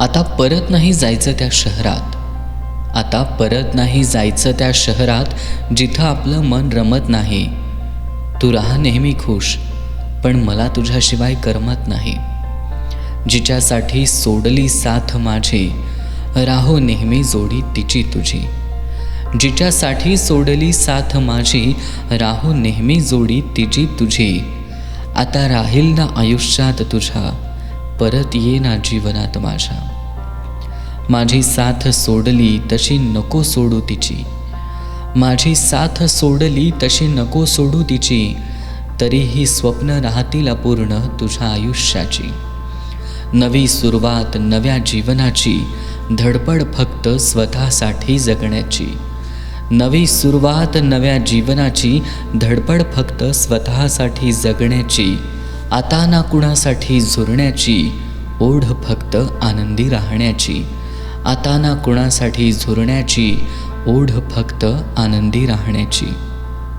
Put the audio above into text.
आता परत नाही जायचं त्या शहरात. आता परत नाही जायचं त्या शहरात जिथं आपलं मन रमत नाही. तू राहा नेहमी खुश पण मला तुझ्याशिवाय करमत नाही. जिच्यासाठी सोडली साथ माझी राहो नेहमी जोडी तिची तुझी. जिच्यासाठी सोडली साथ माझी राहो नेहमी जोडी तिची तुझी. आता राहील ना आयुष्यात तुझ्या परत ये ना जीवनात माझ्या. माझी साथ सोडली तशी नको सोडू तिची. माझी साथ सोडली तशी नको सोडू तिची. तरीही स्वप्न राहतील अपूर्ण तुझ्या आयुष्याची. नवी सुरुवात नव्या जीवनाची. धडपड फक्त स्वतःसाठी जगण्याची. नवी सुरुवात नव्या जीवनाची. धडपड फक्त स्वतःसाठी जगण्याची. आता ना कुणासाठी झुरण्याची. ओढ फक्त आनंदी राहण्याची. आता ना कुणासाठी झुरण्याची ओढ फक्त आनंदी राहण्याची.